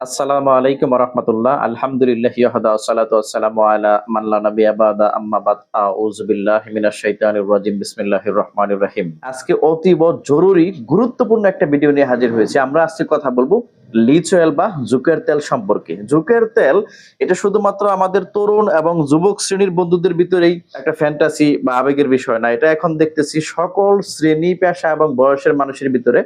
আসসালামু আলাইকুম রহমতুল্লাহ আলহামদুলিল্লাহ রহিম। আজকে অতীব জরুরি, গুরুত্বপূর্ণ একটা ভিডিও নিয়ে হাজির হয়েছে। আমরা আজকে কথা বলব লিচ অয়েল বা জুকের তেল সম্পর্কে। জুকের তেল, এটা শুধুমাত্র আমাদের তরুণ এবং যুবক শ্রেণির বন্ধুদের ভিতরেই একটা ফ্যান্টাসি বা আবেগের বিষয় না। এটা এখন দেখতেছি সকল শ্রেণি, পেশা এবং বয়সের মানুষের ভিতরে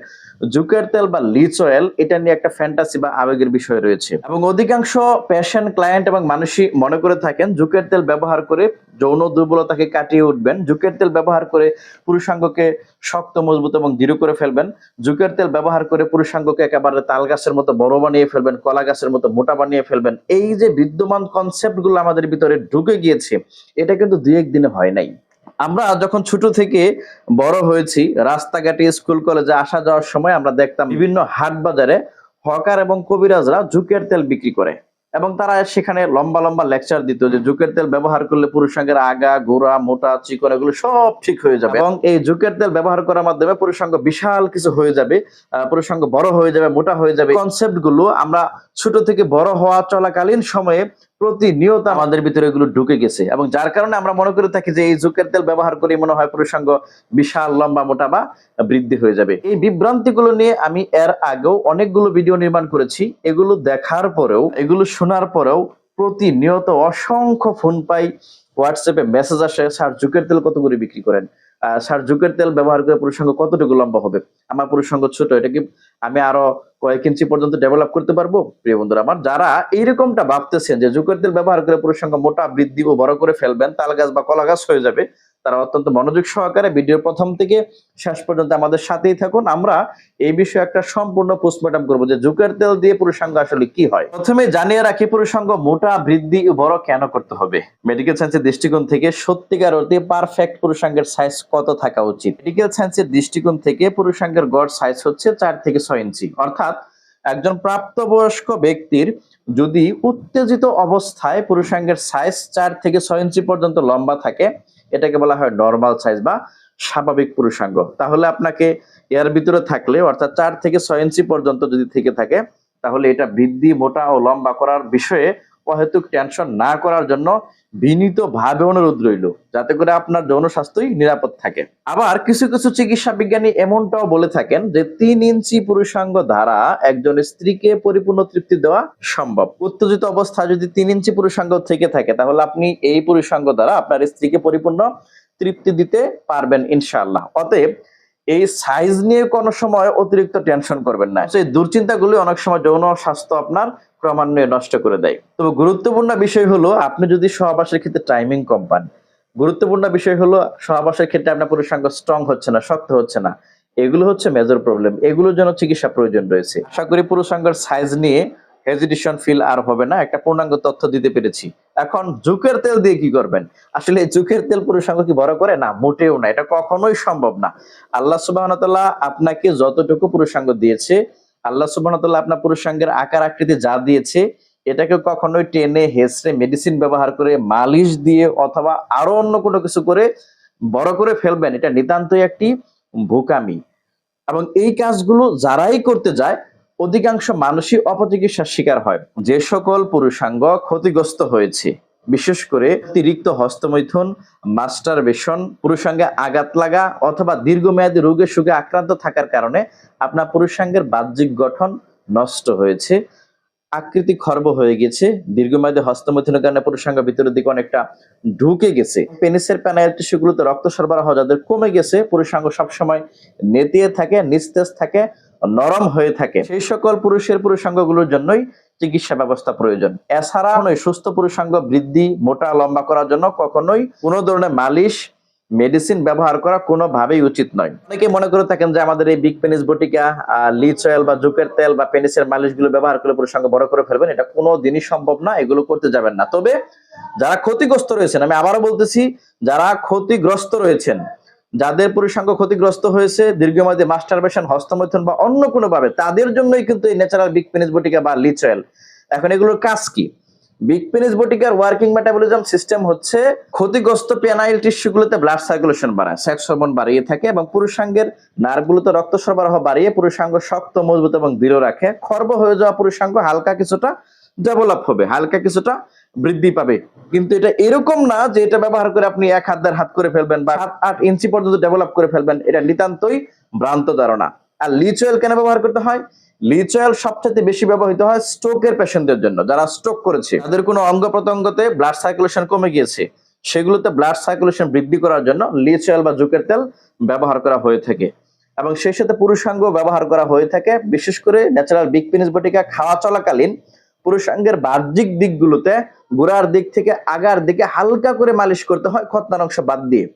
জুকের তেল বা লিচ অয়েল এটা নিয়ে একটা ফ্যান্টাসি বা আবেগের বিষয় রয়েছে। এবং অধিকাংশ পেশেন্ট ক্লায়েন্ট এবং মানুষই মনে করে থাকেন জুকের তেল ব্যবহার করে যৌন দুর্বলতাকে কাটিয়ে উঠবেন, জুকের তেল ব্যবহার করে পুরুষাঙ্গকে শক্ত, মজবুত এবং দৃঢ় করে ফেলবেন, জুকের তেল ব্যবহার করে পুরুষাঙ্গকে একেবারে তাল গাছের মতো বড় বানিয়ে ফেলবেন, কলা গাছের মতো মোটা বানিয়ে ফেলবেন। এই যে বিদ্যমান কনসেপ্টগুলো আমাদের ভিতরে ঢুকে গিয়েছে, এটা কিন্তু দুই একদিনে হয় নাই। আমরা যখন ছোট থেকে বড় হয়েছি, রাস্তাঘাটে, স্কুল, কলেজে আসা যাওয়ার সময় আমরা দেখতাম বিভিন্ন হাট বাজারে হকার এবং কবিরাজরা জুকের তেল বিক্রি করে। এবং তারা সেখানে লম্বা লম্বা লেকচার দিত যে জুকের তেল ব্যবহার করলে পুরুষাঙ্গের আগা, গোড়া, মোটা, চিকন এগুলো সব ঠিক হয়ে যাবে। এবং এই জুকের তেল ব্যবহার করার মাধ্যমে পুরুষাঙ্গ বিশাল কিছু হয়ে যাবে পুরুষাঙ্গ বড় হয়ে যাবে, মোটা হয়ে যাবে। কনসেপ্টগুলো আমরা ছোট থেকে বড় হওয়া চলাকালীন সময়ে প্রতিনিয়ত আমাদের ভিতরে এগুলো ঢুকে গেছে। এবং যার কারণে আমরা মনে করে থাকি যে এই জুকের তেল ব্যবহার করে মনে হয় পুরুষাঙ্গ বিশাল, লম্বা, মোটা বা বৃদ্ধি হয়ে যাবে। এই বিভ্রান্তিগুলো নিয়ে আমি এর আগেও অনেকগুলো ভিডিও নির্মাণ করেছি। এগুলো দেখার পরেও, এগুলো শোনার পরেও প্রতিনিয়ত অসংখ্য ফোন পাই, হোয়াটসঅ্যাপে মেসেজ আসে, স্যার জুকের তেল কত করে বিক্রি করেন? স্যার জুকের তেল ব্যবহার করে পুরুষাঙ্গ কতটুকু লম্বা হবে? আমার পুরুষাঙ্গ ছোট, এটা কি আমি আরও কয়েক ইঞ্চি পর্যন্ত ডেভেলপ করতে পারব? প্রিয় বন্ধুরা, আমার যারা এইরকমটা ভাবতেছেন যে যুগের তেল ব্যবহার করে পুরুষাঙ্গ মোটা, বৃদ্ধি ও বড় করে ফেলবেন, তাল গাছ বা কলা গাছ হয়ে যাবে তারা অত্যন্ত মনোযোগ সহকারে ভিডিওর প্রথম থেকে শেষ পর্যন্ত আমাদের সাথেই থাকুন। আমরা এই বিষয়ে একটা সম্পূর্ণ পোস্টমর্টম করব যে জুকের তেল দিয়ে পুরুষাঙ্গ আসলে কি হয়। প্রথমে জানিয়ে রাখি, পুরুষাঙ্গ মোটা, বৃদ্ধি বড় কেন করতে হবে? মেডিকেল সায়েন্সের দৃষ্টিকোণ থেকে সত্যিকার অর্থে পারফেক্ট পুরুষাঙ্গের সাইজ কত থাকা উচিত? মেডিকেল সায়েন্সের দৃষ্টিকোণ থেকে পুরুষাঙ্গের গড় সাইজ হচ্ছে চার থেকে ছয় ইঞ্চি। অর্থাৎ একজন প্রাপ্তবয়স্ক ব্যক্তির যদি উত্তেজিত অবস্থায় পুরুষাঙ্গের সাইজ চার থেকে ছয় ইঞ্চি পর্যন্ত লম্বা থাকে এটাকে বলা হয় নর্মাল সাইজ বা স্বাভাবিক পুরুষাঙ্গ। তাহলে আপনাকে এর ভিতরে থাকলে, অর্থাৎ চার থেকে ছয় ইঞ্চি পর্যন্ত যদি থেকে থাকে, তাহলে এটা বৃদ্ধি, মোটা ও লম্বা করার বিষয়ে অহেতুক টেনশন না করার জন্য বিনীত ভাবে অনুরোধ রইল, যাতে করে আপনার যৌন স্বাস্থ্যই নিরাপদ থাকে। আবার কিছু কিছু চিকিৎসা বিজ্ঞানী এমনটাও বলে থাকেন যে তিন ইঞ্চি পুরুষাঙ্গ দ্বারা একজন স্ত্রীকে পরিপূর্ণ তৃপ্তি দেওয়া সম্ভব। উত্তেজিত অবস্থা যদি তিন ইঞ্চি পুরুষাঙ্গ থেকে থাকে, তাহলে আপনি এই পুরুষাঙ্গ দ্বারা আপনার স্ত্রীকে পরিপূর্ণ তৃপ্তি দিতে পারবেন ইনশাআল্লাহ। অতএব এই সাইজ নিয়ে কোনো সময় অতিরিক্ত টেনশন করবেন না। সেই দুশ্চিন্তাগুলি অনেক সময় যৌন স্বাস্থ্য আপনার ক্রমান্বয়ে নষ্ট করে দেয়। তবে গুরুত্বপূর্ণ বিষয় হলো, আপনি যদি সহবাসের ক্ষেত্রে টাইমিং কম পান, গুরুত্বপূর্ণ বিষয় হলো, সহবাসের ক্ষেত্রে আপনার পুরুষাঙ্গ স্ট্রং হচ্ছে না, শক্ত হচ্ছে না। এগুলো হচ্ছে মেজর প্রবলেম এগুলোর জন্য চিকিৎসা প্রয়োজন রয়েছে। আশা করি পুরুষাঙ্গের সাইজ নিয়ে হেজিটেশন ফিল আর হবে না। একটা পূর্ণাঙ্গ তথ্য দিতে পেরেছি। এখন জুকের তেল দিয়ে কি করবেন? আসলে জুকের তেল পুরুষাঙ্গ কি বড় করে? না, মোটেও না। এটা কখনোই সম্ভব না। আল্লাহ সুবাহ আপনাকে যতটুকু পুরুষাঙ্গ দিয়েছে আল্লাহ সুবাহ আপনার পুরুষাঙ্গের আকার আকৃতি যা দিয়েছে, এটাকে কখনোই টেনে হেসড়ে মেডিসিন ব্যবহার করে, মালিশ দিয়ে অথবা আরও অন্য কোনো কিছু করে বড় করে ফেলবেন, এটা নিতান্তই একটি ভোকামি এবং এই কাজগুলো যারাই করতে যায়, অধিকাংশ মানুষই অপচিকিৎসার শিকার হয়। যে সকল পুরুষাঙ্গ ক্ষতিগ্রস্ত হয়েছে। বিশেষ করে অতিরিক্ত হস্তমৈথুন, মাস্টার বেশন পুরুষাঙ্গে আঘাত লাগা অথবা দীর্ঘমেয়াদী রোগে সুখে আক্রান্ত থাকার কারণে আপনার পুরুষাঙ্গের বাহ্যিক গঠন নষ্ট হয়েছে, আকৃতি খর্ব হয়ে গেছে, দীর্ঘমেয়াদী হস্তমৈথুনের কারণে পুরুষাঙ্গ ভিতরের দিকে অনেকটা ঢুকে গেছে। পেনিসের প্যানাইল টিস্যুগুলোতে রক্ত সরবরাহ যাদের কমে গেছে, পুরুষাঙ্গ সবসময় নেতিয়ে থাকে, নিস্তেজ থাকে, নরম হয়ে থাকে। সেই সকল পুরুষের পুরুষাঙ্গগুলোর জন্যই চিকিৎসা ব্যবস্থা প্রয়োজন। এছাড়া সুস্থ পুরুষাঙ্গ বৃদ্ধি মোটা লম্বা করার জন্য কখনোই কোনো ধরনের মালিশ, মেডিসিন ব্যবহার করা কোনোভাবেই উচিত নয়। অনেকে মনে করে থাকেন যে আমাদের এই বিগ পেনিস বটিকা লিচ অয়েল বা জুকের তেল বা পেনিসের মালিশগুলো ব্যবহার করলে পুরুষাঙ্গ বড় করে ফেলবেন, এটা কোনো দিনই সম্ভব না, এগুলো করতে যাবেন না। তবে যারা ক্ষতিগ্রস্ত রয়েছেন, আমি আবারও বলতেছি, যারা ক্ষতিগ্রস্ত রয়েছেন যাদের পুরুষাঙ্গ ক্ষতিগ্রস্ত হয়েছে, দীর্ঘমেয়াদী মাস্টারবেশন হস্তমৈথুন বা অন্য কোনো ভাবে, তাদের জন্যই কিন্তু এই ন্যাচারাল বিগ পেনিস বটিকা বা লিচ এখন এগুলোর কাজ কি? বিগ পেনিস বটিকার ওয়ার্কিং মেটাবলিজম সিস্টেম হচ্ছে ক্ষতিগ্রস্ত পেনাইল টিস্যুগুলোতে ব্লাড সার্কুলেশন বাড়ায় সেক্স হরমোন বাড়িয়ে থাকে এবং পুরুষাঙ্গের নার্ভগুলোতে রক্ত সরবরাহ বাড়িয়ে পুরুষাঙ্গ শক্ত, মজবুত এবং দৃঢ় রাখে। খর্ব হয়ে যাওয়া পুরুষাঙ্গ হালকা কিছুটা ডেভেলপ হবে, হালকা কিছুটা বৃদ্ধি পাবে। কিন্তু এটা এরকম না যে এটা ব্যবহার করে আপনি এক হাত হাত করে ফেলবেন বা সাত আট ইঞ্চি পর্যন্ত ডেভেলপ করে ফেলবেন। এটা নিতান্তই ভ্রান্ত ধারণা। আর লিচ অয়েল কেন ব্যবহার করতে হয়? লিচ অয়েল সবচেয়ে বেশি ব্যবহৃত হয় স্ট্রোকের পেশেন্টদের জন্য, যারা স্ট্রোক করেছে। তাদের কোনো অঙ্গ প্রত্যঙ্গতে ব্লাড সার্কুলেশন কমে গিয়েছে। সেগুলোতে ব্লাড সার্কুলেশন বৃদ্ধি করার জন্য লিচ অয়েল বা জুকের তেল ব্যবহার করা হয়ে থাকে। এবং সেই সাথে পুরুষাঙ্গ ব্যবহার করা হয়ে থাকে। বিশেষ করে ন্যাচারাল বিগ পিনিস বটিকা খাওয়া চলাকালীন পুরুষাঙ্গের বাহ্যিক দিকগুলোতে গোড়ার দিক থেকে আগার দিকে হালকা করে মালিশ করতে হয়, খতনার অংশ বাদ দিয়ে।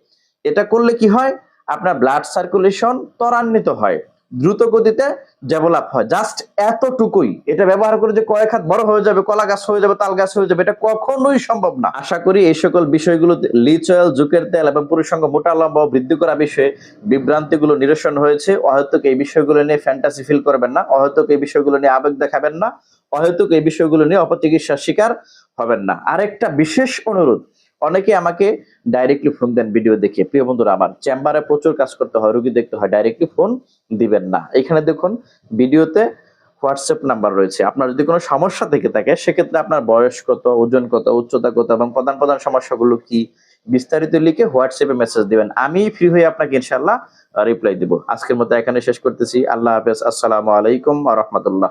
এটা করলে কি হয়? আপনার ব্লাড সার্কুলেশন ত্বরান্বিত হয় দ্রুত গতিতে ডেভেলপ হয়। জাস্ট এতটুকুই। এটা ব্যবহার করে যে কয়েক হাত বড় হয়ে যাবে, কলা গাছ হয়ে যাবে, তাল গাছ হয়ে যাবে, এটা কখনোই সম্ভব না। আশা করি এই সকল বিষয়গুলোতে লিচ অয়েল, জুকের তেল এবং পুরুষাঙ্গ মোটা, লম্বা বৃদ্ধি করা বিষয়ে বিভ্রান্তিগুলো নিরসন হয়েছে। অহেতুক এই বিষয়গুলো নিয়ে ফ্যান্টাসি ফিল করবেন না। অহেতুক এই বিষয়গুলো নিয়ে আবেগ দেখাবেন না। অহেতুক এই বিষয়গুলো নিয়ে অপচিকিৎসার শিকার হবেন না। আরেকটা বিশেষ অনুরোধ, অনেকে আমাকে ডাইরেক্টলি ফোন দেন ভিডিও দেখে প্রিয় বন্ধুরা, আমার চেম্বারে প্রচুর কাজ করতে হয়, রোগী দেখতে হয় ডাইরেক্টলি ফোন দিবেন না। এখানে দেখুন ভিডিওতে হোয়াটসঅ্যাপ নাম্বার রয়েছে। আপনার যদি কোনো সমস্যা থেকে থাকে, সেক্ষেত্রে আপনার বয়স কত, ওজন কত, উচ্চতা কত এবং প্রধান প্রধান সমস্যাগুলো কি, বিস্তারিত লিখে হোয়াটসঅ্যাপে মেসেজ দিবেন। আমি ফ্রি হয়ে আপনাকে ইনশাল্লাহ রিপ্লাই দিব। আজকের মতো এখানে শেষ করতেছি। আল্লাহ হাফেজ। আসসালামু আলাইকুম রহমতুল্লাহ।